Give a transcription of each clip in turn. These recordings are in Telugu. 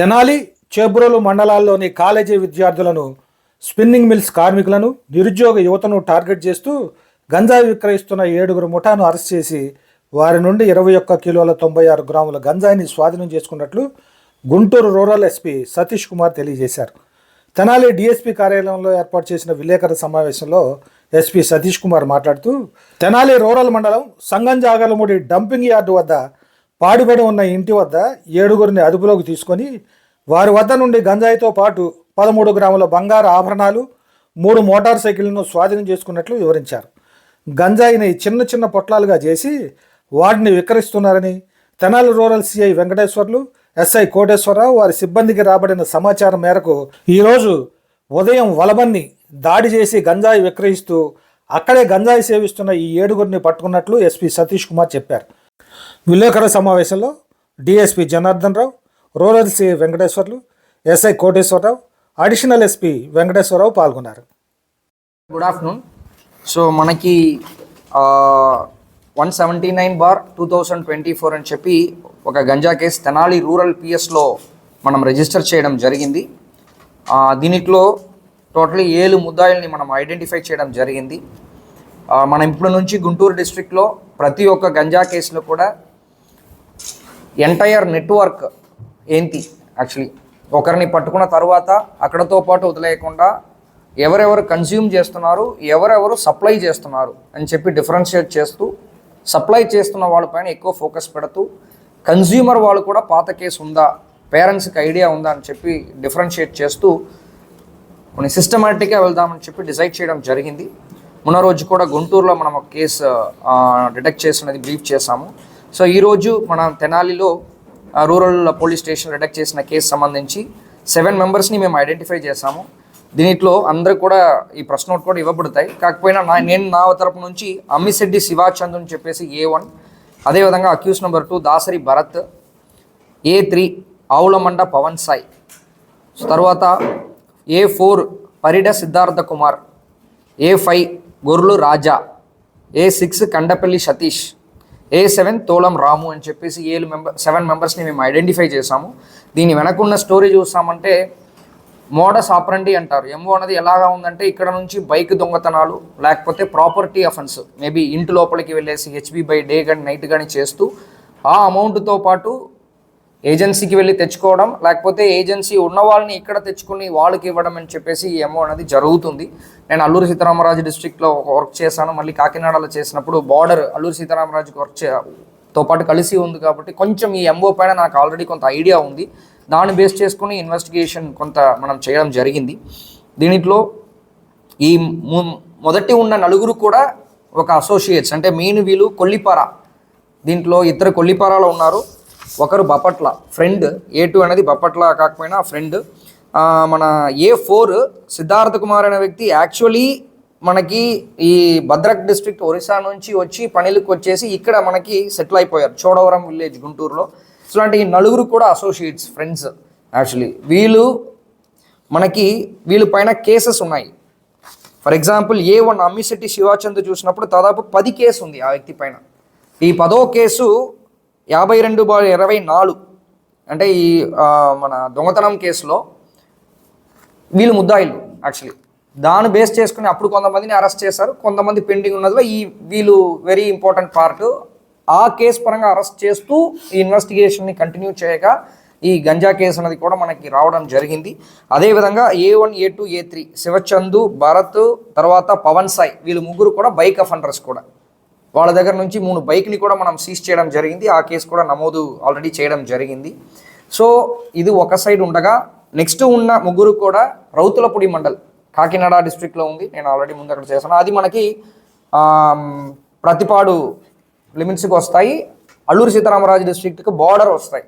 తెనాలి చేబ్రోలు మండలాల్లోని కాలేజీ విద్యార్థులను స్పిన్నింగ్ మిల్స్ కార్మికులను నిరుద్యోగ యువతను టార్గెట్ చేస్తూ గంజాయి విక్రయిస్తున్న ఏడుగురు ముఠాను అరెస్ట్ చేసి వారి నుండి ఇరవై ఒక్క కిలోల తొంభై ఆరు గ్రాముల గంజాయిని స్వాధీనం చేసుకున్నట్లు గుంటూరు రూరల్ ఎస్పీ సతీష్ కుమార్ తెలియజేశారు. తెనాలి డీఎస్పీ కార్యాలయంలో ఏర్పాటు చేసిన విలేకరుల సమావేశంలో ఎస్పీ సతీష్ కుమార్ మాట్లాడుతూ తెనాలి రూరల్ మండలం సంగంజాగలముడి డంపింగ్ యార్డు వద్ద పాడుబడి ఉన్న ఇంటి వద్ద ఏడుగురిని అదుపులోకి తీసుకొని వారి వద్ద నుండి గంజాయితో పాటు పదమూడు గ్రాముల బంగారు ఆభరణాలు మూడు మోటార్ సైకిళ్ళను స్వాధీనం చేసుకున్నట్లు వివరించారు. గంజాయిని చిన్న చిన్న పొట్లాలుగా చేసి వాటిని విక్రయిస్తున్నారని Tenali rural CI Venkateswarlu SI Koteswararao వారి సిబ్బందికి రాబడిన సమాచారం మేరకు ఈరోజు ఉదయం వలబన్ని దాడి చేసి గంజాయి విక్రయిస్తూ అక్కడే గంజాయి సేవిస్తున్న ఈ ఏడుగురిని పట్టుకున్నట్లు ఎస్పీ సతీష్ కుమార్ చెప్పారు. విలేకరుల సమావేశంలో DSP Janardhan Rao rural C Venkateswarlu SI Koteswararao additional SP Venkateswararao పాల్గొన్నారు. గుడ్ ఆఫ్టర్నూన్ సో మనకి one seventy nine bar two thousand twenty four అని చెప్పి ఒక గంజా కేసు తెనాలి రూరల్ పిఎస్లో మనం రిజిస్టర్ చేయడం జరిగింది. దీనిలో టోటలీ ఏಳು ముద్దాయిల్ని మనం ఐడెంటిఫై చేయడం జరిగింది. మనం ఇప్పుడు నుంచి గుంటూరు డిస్ట్రిక్ట్లో ప్రతి ఒక్క గంజా కేసులో కూడా ఎంటైర్ నెట్వర్క్ ఏంటి? యాక్చువల్లీ ఒకరిని పట్టుకున్న తర్వాత అక్కడతో పాటు వదిలేయకుండా ఎవరెవరు కన్జ్యూమ్ చేస్తున్నారు ఎవరెవరు సప్లై చేస్తున్నారు అని చెప్పి డిఫరెన్షియేట్ చేస్తూ సప్లై చేస్తున్న వాళ్ళపైన ఎక్కువ ఫోకస్ పెడుతూ కన్జ్యూమర్ వాళ్ళు కూడా పాత కేసు ఉందా పేరెంట్స్కి ఐడియా ఉందా అని చెప్పి డిఫరెన్షియేట్ చేస్తూ కొన్ని సిస్టమేటిక్గా వెళ్దామని చెప్పి డిసైడ్ చేయడం జరిగింది. మొన్న రోజు కూడా గుంటూరులో మనం ఒక కేసు డిటెక్ట్ చేసినది బ్రీఫ్ చేశాము. సో ఈరోజు మన తెనాలిలో రూరల్ పోలీస్ స్టేషన్ డిటెక్ట్ చేసిన కేసు సంబంధించి సెవెన్ మెంబర్స్ని మేము ఐడెంటిఫై చేశాము. దీనిట్లో అందరూ కూడా ఈ ప్రశ్న నోట్ కూడా ఇవ్వబడతాయి. కాకపోయినా నా నేను నా తరపు నుంచి అమ్మిశెడ్డి శివాచంద్ అని చెప్పేసి ఏ వన్ అదేవిధంగా accused number two Dasari Bharat A three Avulamanda Pavan Sai. తర్వాత A four Parida Siddhartha Kumar A five Gorrelu Raja. A six Kandapalli Satish. A seven Tolam Ramu అని చెప్పేసి ఏడు మెంబర్ సెవెన్ మెంబర్స్ని మేము ఐడెంటిఫై చేసాము దీని వెనకున్న స్టోరీ చూసామంటే మోడస్ ఆపరండి అంటారు. ఎంఓ అనేది ఎలాగా ఉందంటే ఇక్కడ నుంచి బైక్ దొంగతనాలు లేకపోతే ప్రాపర్టీ అఫెన్స్ మేబీ ఇంటి లోపలికి వెళ్ళేసి హెచ్బి బై డే కానీ నైట్ కానీ చేస్తూ ఆ అమౌంట్తో పాటు ఏజెన్సీకి వెళ్ళి తెచ్చుకోవడం లేకపోతే ఏజెన్సీ ఉన్న వాళ్ళని ఇక్కడ తెచ్చుకుని వాళ్ళకి ఇవ్వడం అని చెప్పేసి ఈ ఎంఓ అనేది జరుగుతుంది. నేను అల్లూరు సీతారామరాజు డిస్ట్రిక్ట్లో వర్క్ చేశాను. మళ్ళీ కాకినాడలో చేసినప్పుడు బార్డర్ అల్లూరు సీతారామరాజుకి వర్క్ చే తో పాటు కలిసి ఉంది కాబట్టి కొంచెం ఈ ఎంఓ పైన నాకు ఆల్రెడీ కొంత ఐడియా ఉంది. దాన్ని బేస్ చేసుకుని ఇన్వెస్టిగేషన్ కొంత మనం చేయడం జరిగింది. దీనిలో ఈ ము- మొదటి ఉన్న నలుగురు కూడా ఒక అసోసియేట్స్ అంటే మెయిన్ వీళ్ళు కొల్లిపార. దీంట్లో ఇద్దరు కొల్లిపారాలో ఉన్నారు. ఒకరు బపట్ల ఫ్రెండ్ ఏ టూ అనేది బపట్ల కాకపోయినా ఫ్రెండ్ మన ఏ ఫోర్ సిద్ధార్థ కుమార్ అనే వ్యక్తి యాక్చువల్లీ మనకి ఈ భద్రక్ డిస్ట్రిక్ట్ ఒరిస్సా నుంచి వచ్చి పనిలకు వచ్చేసి ఇక్కడ మనకి సెటిల్ అయిపోయారు. చోడవరం విలేజ్ గుంటూరులో. సో ఈ నలుగురు కూడా అసోసియేట్స్ ఫ్రెండ్స్ యాక్చువల్లీ వీళ్ళు మనకి వీళ్ళ పైన కేసెస్ ఉన్నాయి. For example A one Ammisetti Sivachand చూసినప్పుడు దాదాపు పది కేసు ఉంది ఆ వ్యక్తి పైన. ఈ పదో కేసు యాభై రెండు బా ఇరవై నాలుగు. అంటే ఈ మన దొంగతనం కేసులో వీళ్ళు ముద్దాయిలు యాక్చువల్లీ దాన్ని బేస్ చేసుకుని అప్పుడు కొంతమందిని అరెస్ట్ చేశారు. కొంతమంది పెండింగ్ ఉన్నదిలో ఈ వీళ్ళు వెరీ ఇంపార్టెంట్ పార్ట్ ఆ కేసు పరంగా అరెస్ట్ చేస్తూ ఈ ఇన్వెస్టిగేషన్ని కంటిన్యూ చేయగా ఈ గంజా కేసు అనేది కూడా మనకి రావడం జరిగింది. అదేవిధంగా A one A two A three Sivachandu Bharat తర్వాత పవన్ సాయి వీళ్ళు ముగ్గురు కూడా బైక్ అఫెండర్స్ కూడా. వాళ్ళ దగ్గర నుంచి మూడు బైక్ని కూడా మనం సీజ్ చేయడం జరిగింది. ఆ కేసు కూడా నమోదు ఆల్రెడీ చేయడం జరిగింది. సో ఇది ఒక సైడ్ ఉండగా నెక్స్ట్ ఉన్న ముగ్గురు కూడా రౌతులపూడి మండల్ కాకినాడ డిస్ట్రిక్ట్లో ఉంది. నేను ఆల్రెడీ ముందు అక్కడ చేశాను. అది మనకి ప్రతిపాడు లిమిట్స్కి వస్తాయి. అల్లూరు సీతారామరాజు డిస్ట్రిక్ట్కి బార్డర్ వస్తాయి.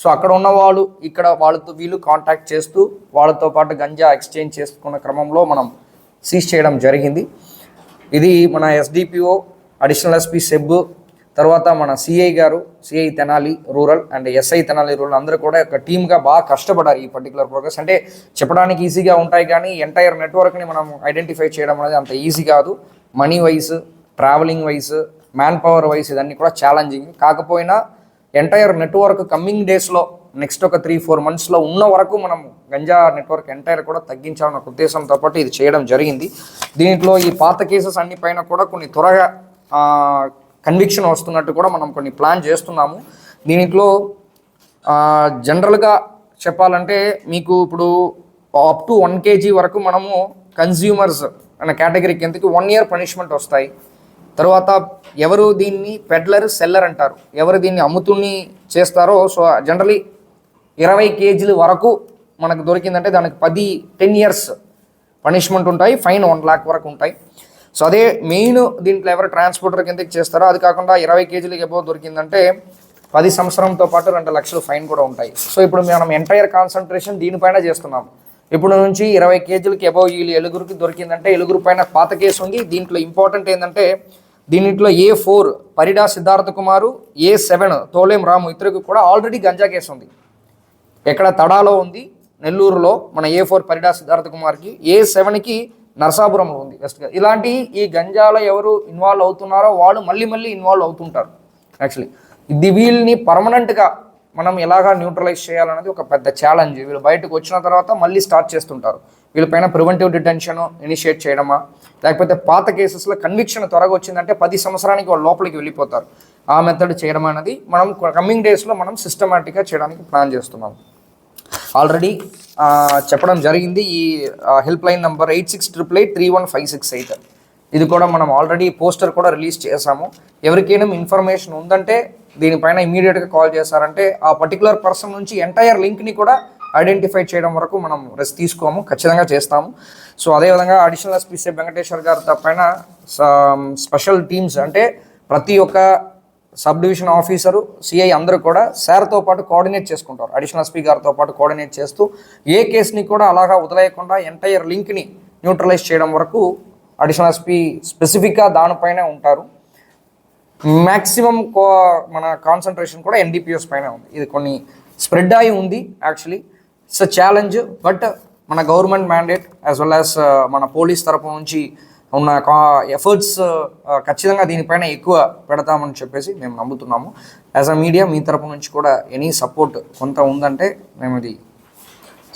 సో అక్కడ ఉన్న వాళ్ళు ఇక్కడ వాళ్ళతో వీళ్ళు కాంటాక్ట్ చేస్తూ వాళ్ళతో పాటు గంజా ఎక్స్చేంజ్ చేసుకున్న క్రమంలో మనం సీజ్ చేయడం జరిగింది. ఇది మన ఎస్డిపిఓ అడిషనల్ ఎస్పీ సెబ్ తర్వాత మన సిఐ గారు CI Tenali rural and SI Tenali rural అందరూ కూడా ఒక టీమ్గా బాగా కష్టపడారు ఈ పర్టికులర్ ప్రోగ్రెస్ అంటే చెప్పడానికి ఈజీగా ఉంటాయి కానీ ఎంటైర్ నెట్వర్క్ని మనం ఐడెంటిఫై చేయడం అనేది అంత ఈజీ కాదు. Money wise travelling wise man power wise ఇదన్నీ కూడా ఛాలెంజింగ్ కాకపోయినా ఎంటైర్ నెట్వర్క్ కమ్మింగ్ డేస్లో నెక్స్ట్ ఒక త్రీ ఫోర్ మంత్స్లో ఉన్న వరకు మనం గంజా నెట్వర్క్ ఎంటైర్ కూడా తగ్గించాలన్న ఉద్దేశంతో పాటు ఇది చేయడం జరిగింది. దీంట్లో ఈ పాత కేసెస్ అన్ని పైన కూడా కొన్ని త్వరగా కన్విక్షన్ వస్తున్నట్టు కూడా మనం కొన్ని ప్లాన్ చేస్తున్నాము. దీంట్లో జనరల్గా చెప్పాలంటే మీకు ఇప్పుడు అప్ టు వన్ కేజీ వరకు మనము కన్జ్యూమర్స్ అనే కేటగిరీ కిందకి వన్ ఇయర్ పనిష్మెంట్ వస్తాయి. తర్వాత ఎవరు దీన్ని పెడ్లర్ సెల్లర్ అంటారు. ఎవరు దీన్ని అమ్ముతుని చేస్తారో సో జనరలీ ఇరవై కేజీల వరకు మనకు దొరికిందంటే దానికి పది టెన్ ఇయర్స్ పనిష్మెంట్ ఉంటాయి. ఫైన్ వన్ లాక్ వరకు ఉంటాయి. సో అదే మెయిన్ దీంట్లో ఎవరు ట్రాన్స్పోర్టర్ కిందకి చేస్తారో అది కాకుండా ఇరవై కేజీలకి ఎబో దొరికిందంటే పది సంవత్సరంతో పాటు రెండు లక్షలు ఫైన్ కూడా ఉంటాయి. సో ఇప్పుడు మనం ఎంటైర్ కాన్సన్ట్రేషన్ దీనిపైన చేస్తున్నాం. ఇప్పుడు నుంచి ఇరవై కేజీలకి ఎబో వీళ్ళు ఎలుగురికి దొరికిందంటే ఎలుగురు పైన పాత కేసు ఉంది. దీంట్లో ఇంపార్టెంట్ ఏంటంటే దీనిట్లో A four Parida Siddhartha Kumar A seven Tolem Ramu ఇతరుకు కూడా ఆల్రెడీ గంజా కేసు ఉంది. ఎక్కడ తడాలో ఉంది నెల్లూరులో మన ఏ ఫోర్ పరిడా సిద్ధార్థ కుమార్కి. ఏ సెవెన్కి నరసాపురంలో ఉంది వెస్ట్గా ఇలాంటి ఈ గంజాలో ఎవరు ఇన్వాల్వ్ అవుతున్నారో వాళ్ళు మళ్ళీ మళ్ళీ ఇన్వాల్వ్ అవుతుంటారు. యాక్చువల్లీ ఇది వీళ్ళని పర్మనెంట్గా మనం ఎలాగా న్యూట్రలైజ్ చేయాలనేది ఒక పెద్ద ఛాలెంజ్ వీళ్ళు బయటకు వచ్చిన తర్వాత మళ్ళీ స్టార్ట్ చేస్తుంటారు. వీళ్ళపైన ప్రివెంటివ్ డిటెన్షన్ ఇనిషియేట్ చేయడమా? లేకపోతే పాత కేసెస్లో కన్విక్షన్ త్వరగా వచ్చిందంటే పది సంవత్సరానికి వాళ్ళు లోపలికి వెళ్ళిపోతారు. ఆ మెథడ్ చేయడం అనేది మనం కమింగ్ డేస్లో మనం సిస్టమేటిక్గా చేయడానికి ప్లాన్ చేస్తున్నాం. ఆల్రెడీ చెప్పడం జరిగింది. ఈ help line number eight six triple eight three one five six eight ఇది కూడా మనం ఆల్రెడీ పోస్టర్ కూడా రిలీజ్ చేసాము ఎవరికైనా ఇన్ఫర్మేషన్ ఉందంటే దీనిపైన ఇమీడియట్గా కాల్ చేశారంటే ఆ పర్టికులర్ పర్సన్ నుంచి ఎంటైర్ లింక్ని కూడా ఐడెంటిఫై చేయడం వరకు మనం రెస్ట్ తీసుకోము ఖచ్చితంగా చేస్తాము. సో అదేవిధంగా అడిషనల్ ఎస్పీసీ వెంకటేశ్వర్ గారి పైన స్పెషల్ టీమ్స్ అంటే ప్రతి ఒక్క సబ్ డివిజన్ ఆఫీసరు సిఐ అందరూ కూడా సార్తో పాటు కోఆర్డినేట్ చేసుకుంటారు. అడిషనల్ ఎస్పీ గారితో పాటు కోఆర్డినేట్ చేస్తూ ఏ కేసుని కూడా అలాగా వదిలేయకుండా ఎంటైర్ లింక్ని న్యూట్రలైజ్ చేయడం వరకు అడిషనల్ ఎస్పీ స్పెసిఫిక్గా దానిపైనే ఉంటారు. మ్యాక్సిమం కో మన కాన్సన్ట్రేషన్ కూడా ఎన్డీపీఎస్ పైన ఉంది. ఇది కొన్ని స్ప్రెడ్ అయి ఉంది actually. It's a challenge but మన government mandate as well as మన పోలీస్ తరపు నుంచి ఉన్న ఎఫర్ట్స్ ఖచ్చితంగా దీనిపైన ఎక్కువ పెడతామని చెప్పేసి మేము నమ్ముతున్నాము. యాజ్ అ మీడియా మీ తరపు నుంచి కూడా ఎనీ సపోర్ట్ కొంత ఉందంటే మేము ఇది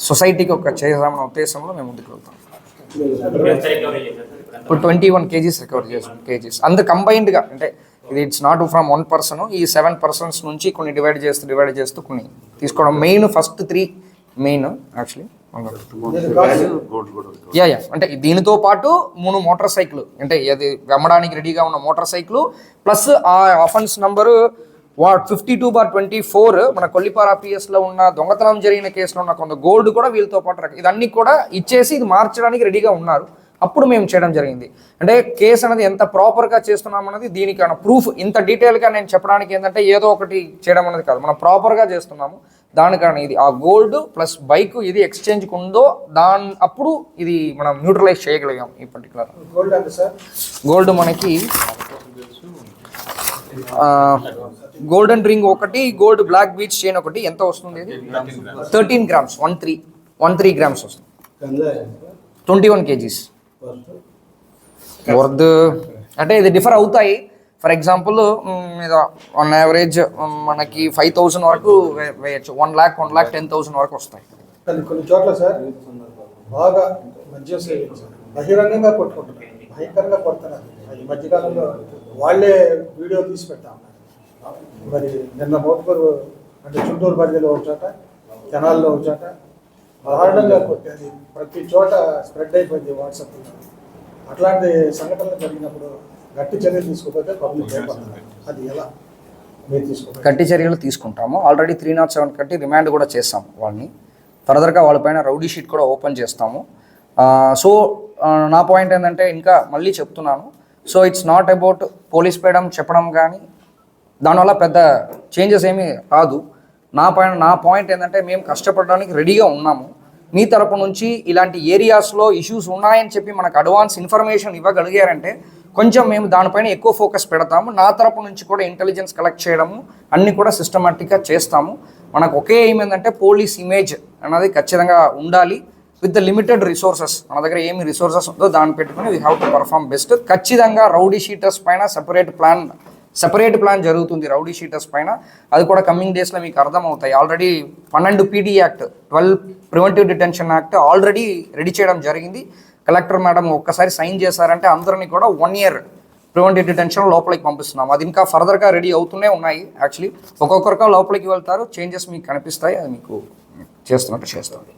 సొసైటీకి ఒక చేసామన్న ఉద్దేశంలో మేము ముందుకు వెళ్తాం. ఇప్పుడు ట్వంటీ వన్ కేజీస్ రికవర్ చేసాం కేజీస్. అందరు కంబైన్డ్గా అంటే ఇది it's not from one person ఈ సెవెన్ పర్సన్స్ నుంచి కొన్ని డివైడ్ చేస్తూ డివైడ్ చేస్తూ కొన్ని తీసుకోవడం. Main first three main actually ya ya అంటే దీనితో పాటు మూడు మోటార్ సైకిల్. అంటే అది అమ్మడానికి రెడీగా ఉన్న మోటార్ సైకిల్. ప్లస్ ఆ offence number what fifty two bar twenty four మన కొల్లిపార పిఎస్లో ఉన్న దొంగతనం జరిగిన కేసులో ఉన్న కొంత గోల్డ్ కూడా వీళ్ళతో పాటు ఇదన్నీ కూడా ఇచ్చేసి ఇది మార్చడానికి రెడీగా ఉన్నారు. అప్పుడు మేము చేయడం జరిగింది. అంటే కేసు అనేది ఎంత ప్రాపర్గా చేస్తున్నాం అనేది దీనికి ప్రూఫ్ ఇంత డీటెయిల్గా నేను చెప్పడానికి ఏంటంటే ఏదో ఒకటి చేయడం అనేది కాదు. మనం ప్రాపర్గా చేస్తున్నాము. దానికన్నా ఇది ఆ గోల్డ్ ప్లస్ బైక్ ఇది ఎక్స్చేంజ్కి ఉందో దాని అప్పుడు ఇది మనం న్యూట్రలైజ్ చేయగలిగాం ఈ పర్టికులర్ గోల్డ్ సార్? గోల్డ్ మనకి గోల్డెన్ రింగ్ ఒకటి గోల్డ్ బ్లాక్ బీచ్ చైన్ ఒకటి ఎంత వస్తుంది ఇది? Thirteen grams one three one three grams వస్తుంది. ట్వంటీ వన్ కేజీస్ వర్ద్ అంటే ఇది డిఫర్ అవుతాయి. ఫర్ ఎగ్జాంపుల్ ఆన్ యావరేజ్ మనకి ఫైవ్ థౌసండ్ వరకు వేయచ్చు. One lakh one lakh ten thousand వరకు వస్తాయి. కొన్ని చోట్ల సార్ బాగా మద్యం సేవించారు. బహిరంగంగా కొట్టుకుంటున్నారు. భయంకరంగా కొడుతున్నారు. ఈ మధ్యకాలంలో వాళ్ళే వీడియో తీసి పెడతా. మరి నిన్న మోటుకూరు అంటే చుట్టూరు పరిధిలో ఒక చోట కెనాల్లో ఒక చోట దారుణంగా కొట్టేది. ప్రతి చోట స్ప్రెడ్ అయిపోయింది వాట్సాప్లో అట్లాంటి సంఘటనలు జరిగినప్పుడు గట్టి చర్యలు తీసుకోకపోతే పబ్లిక్ అది ఎలా? గట్టి చర్యలు తీసుకుంటాము. ఆల్రెడీ త్రీ నాట్ సెవెన్ కట్టి రిమాండ్ కూడా చేస్తాము వాళ్ళని. ఫర్దర్గా వాళ్ళపైన రౌడీ షీట్ కూడా ఓపెన్ చేస్తాము. సో నా పాయింట్ ఏంటంటే ఇంకా మళ్ళీ చెప్తున్నాను. So it's not about police పేయడం చెప్పడం కానీ దానివల్ల పెద్ద చేంజెస్ ఏమీ రాదు. నా పాయింట్ నా పాయింట్ ఏంటంటే మేము కష్టపడడానికి రెడీగా ఉన్నాము. మీ తరపు నుంచి ఇలాంటి ఏరియాస్లో ఇష్యూస్ ఉన్నాయని చెప్పి మనకు అడ్వాన్స్ ఇన్ఫర్మేషన్ ఇవ్వగలిగారంటే కొంచెం మేము దానిపైన ఎక్కువ ఫోకస్ పెడతాము. నా తరపు నుంచి కూడా ఇంటెలిజెన్స్ కలెక్ట్ చేయడము అన్నీ కూడా సిస్టమేటిక్గా చేస్తాము. మనకు ఒకే ఏమైందంటే పోలీస్ ఇమేజ్ అన్నది ఖచ్చితంగా ఉండాలి. విత్ ద లిమిటెడ్ రిసోర్సెస్ మన దగ్గర ఏమి రిసోర్సెస్ ఉందో దాన్ని పెట్టుకుని we have to perform best ఖచ్చితంగా రౌడీ షీటర్స్ పైన సెపరేట్ ప్లాన్ సెపరేట్ ప్లాన్ జరుగుతుంది రౌడీ షీటర్స్ పైన. అది కూడా కమింగ్ డేస్లో మీకు అర్థమవుతాయి. ఆల్రెడీ పన్నెండు PD act twelve preventive detention act already ready చేయడం జరిగింది. కలెక్టర్ మేడం ఒక్కసారి సైన్ చేశారంటే అందరినీ కూడా వన్ ఇయర్ ప్రివెంటివ్ డిటెన్షన్ లోపలికి పంపిస్తున్నాం. అది ఇంకా ఫర్దర్గా రెడీ అవుతూనే ఉన్నాయి. యాక్చువల్లీ ఒక్కొక్కరిగా లోపలికి వెళ్తారు. చేంజెస్ మీకు కనిపిస్తాయి. అది మీకు చేస్తున్నట్టు చేస్తుంది